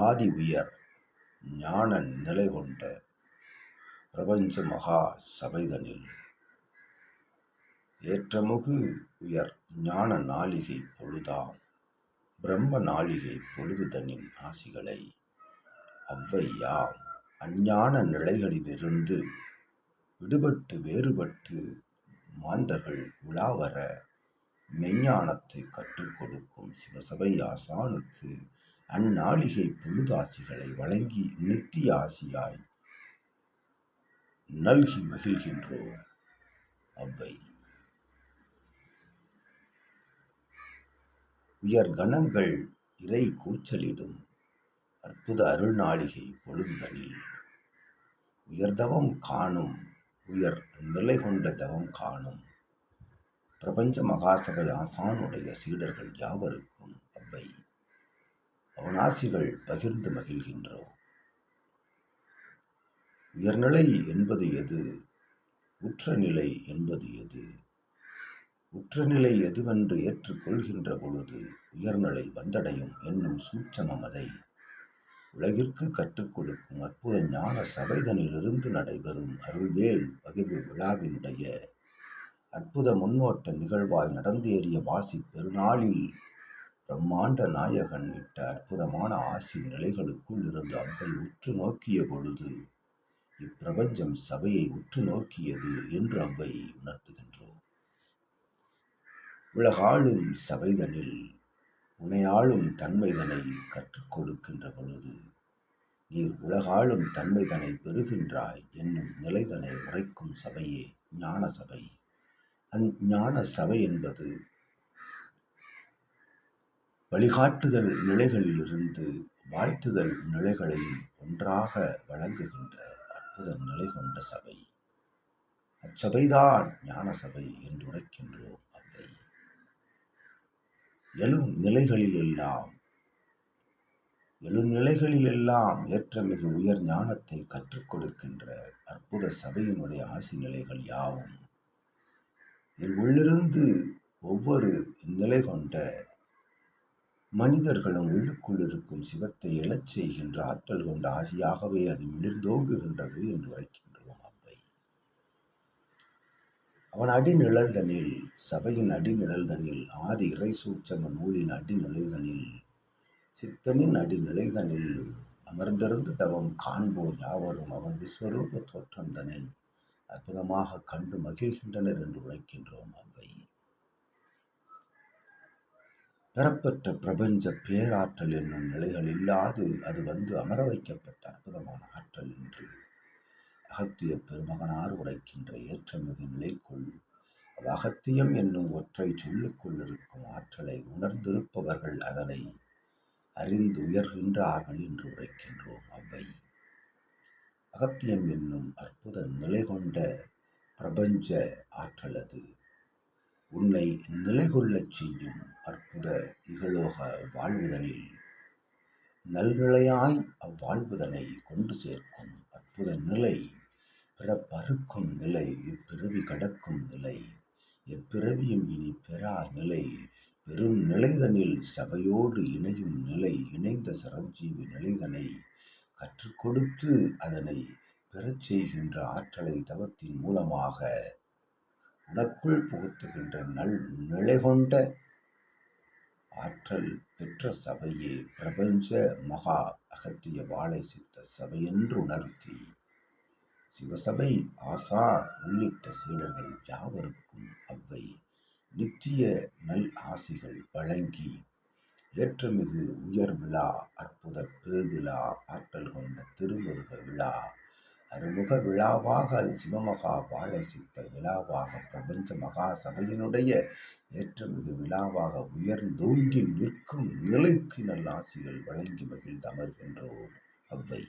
ஆதி உயர் ஞான நிலை கொண்ட பிரபஞ்ச மகா சபைதனில். ஏற்றமுகு உயர் ஞான நாளிகை பொழுதாம். பிரம்ம நாளிகை பொழுதுதனின் ஆசிகளை அவ்வையாம். அஞ்ஞான நிலைகளிலிருந்து விடுபட்டு வேறுபட்டு மாந்தர்கள் விழாவர மெஞ்ஞானத்தை கற்றுக் கொடுக்கும் சிவசபை ஆசானுக்கு அந்நாளிகை பொழுதாசிகளை வழங்கி நித்திய ஆசியாய் நல்கி மகிழ்கின்றோம். அவ்வை. உயர் கணங்கள் இறை கூச்சலிடும் அற்புத அருள்நாளிகை பொழுதுதனில் உயர்தவம் காணும் உயர் நிலை கொண்ட தவம் காணும். பிரபஞ்ச மகாசபை ஆசானுடைய சீடர்கள் யாவருக்கும் அவனாசிகள் பகிர்ந்து மகிழ்கின்றோம் உயர்நிலை என்பது எது? உற்றநிலை என்பது எது? உற்றநிலை எதுவென்று ஏற்றுக்கொள்கின்ற பொழுது உயர்நிலை வந்தடையும் என்னும் சூட்சமம் அதை. உலகிற்கு கற்றுக் கொடுக்கும் அற்புத ஞான சபைதனிலிருந்து நடைபெறும் அருள்வேல் பகிர்வு விழாவினுடைய அற்புத முன்னோட்ட நிகழ்வாய் நடந்தேறிய வாசி பெருநாளில் பிரம்மாண்ட நாயகன் இட்ட அற்புதமான ஆசி நிலைகளுக்குள் இருந்து அவை உற்று நோக்கிய பொழுது இப்பிரபஞ்சம் சபையை உற்று நோக்கியது என்று அவை உணர்த்துகின்றோம். உலகாளும் சபைதனில் உனையாளும் தன்மைதனை கற்றுக் கொடுக்கின்ற பொழுது நீர் உலகாளும் தன்மைதனை பெறுகின்றாய் என்னும் நிலைதனை உரைக்கும் சபையே ஞான சபை அந் ஞான சபை என்பது வழிகாட்டுதல் நிலைகளிலிருந்து வாழ்த்துதல் நிலைகளையும் ஒன்றாக வழங்குகின்ற அற்புத நிலை கொண்ட சபை. அச்சபைதான் ஞான சபை என்று உரைக்கின்றோம் அவை எழும் நிலைகளிலெல்லாம் எழும் நிலைகளிலெல்லாம் ஏற்ற மிக உயர் ஞானத்தை கற்றுக் கொடுக்கின்ற அற்புத சபையினுடைய ஆசி நிலைகள் யாவும்? என் உள்ளிருந்து ஒவ்வொரு நிலை கொண்ட மனிதர்களும் உள்ளுக்குள் இருக்கும் சிவத்தை எழச் செய்கின்ற ஆற்றல் கொண்ட ஆசியாகவே அது மிளிர்ந்தோங்குகின்றது என்று வைக்கின்றோம் அவை அவன் அடிநிழல்தனில் சபையின் அடிநிழல்தனில் ஆதி இறை சூட்சம நூலின் அடிநிலைதனில் சித்தனின் அடிநிலைதனில் அமர்ந்திருந்து தவம் காண்போர் யாவரும் அவன் விஸ்வரூப தோற்றந்தனை அற்புதமாக கண்டு மகிழ்கின்றனர் என்று உழைக்கின்றோம் அவ்வை. பெறப்பெற்ற பிரபஞ்ச பேராற்றல் என்னும் நிலைகள் இல்லாது அது வந்து அமர வைக்கப்பட்ட அற்புதமான ஆற்றல் என்று அகத்திய பெருமகனார் உரைக்கின்ற ஏற்றமிகு நிலைக்குள் அகத்தியம் என்னும் ஒற்றை சொல்லுக்குள் இருக்கும் ஆற்றலை உணர்ந்திருப்பவர்கள் அதனை அறிந்து உயர்கின்றார்கள் என்று உரைக்கின்றோம் அவை அகத்தியம் என்னும் அற்புத நிலை கொண்ட பிரபஞ்ச ஆற்றல் அது. உன்னை நிலை கொள்ளச் செய்யும் அற்புத இகலோக வாழ்வுதனில் நல்நிலையாய் அவ்வாழ்வுதனை கொண்டு சேர்க்கும் அற்புத நிலை பிறப்பறுக்கும் நிலை இப்பிறவி கடக்கும் நிலை எப்பிறவியும் இனி பெறா நிலை பெரும் நிலைதனில் சபையோடு இணையும் நிலை இணைந்த சரஞ்சீவி நிலைதனை கற்றுக் கொடுத்து அதனை பெறச் செய்கின்ற ஆற்றலை தவத்தின் மூலமாக உனக்குள் புகுத்துகின்ற நல் நிலை கொண்ட ஆற்றல் பெற்ற சபையே பிரபஞ்ச மகா அகத்திய வாழை சித்த சபை என்று உணர்த்தி சிவசபை ஆசா உள்ளிட்ட சீடர்கள் யாவருக்கும் அவ்வை நித்திய நல் ஆசிகள் வழங்கி ஏற்றமிகு உயர் விழா அற்புத பெருவிழா ஆற்றல் கொண்ட திருமுருக விழா அறுமுக விழாவாக அது சிவமகா வாழை சித்த விழாவாக பிரபஞ்ச மகா சபையினுடைய ஏற்றமிகு விழாவாக உயர்ந்தோங்கி நிற்கும் நிலைக்கு நல்லாசிகள் வழங்கி மகிழ்ந்து அமர்கின்றோம். அவ்வை.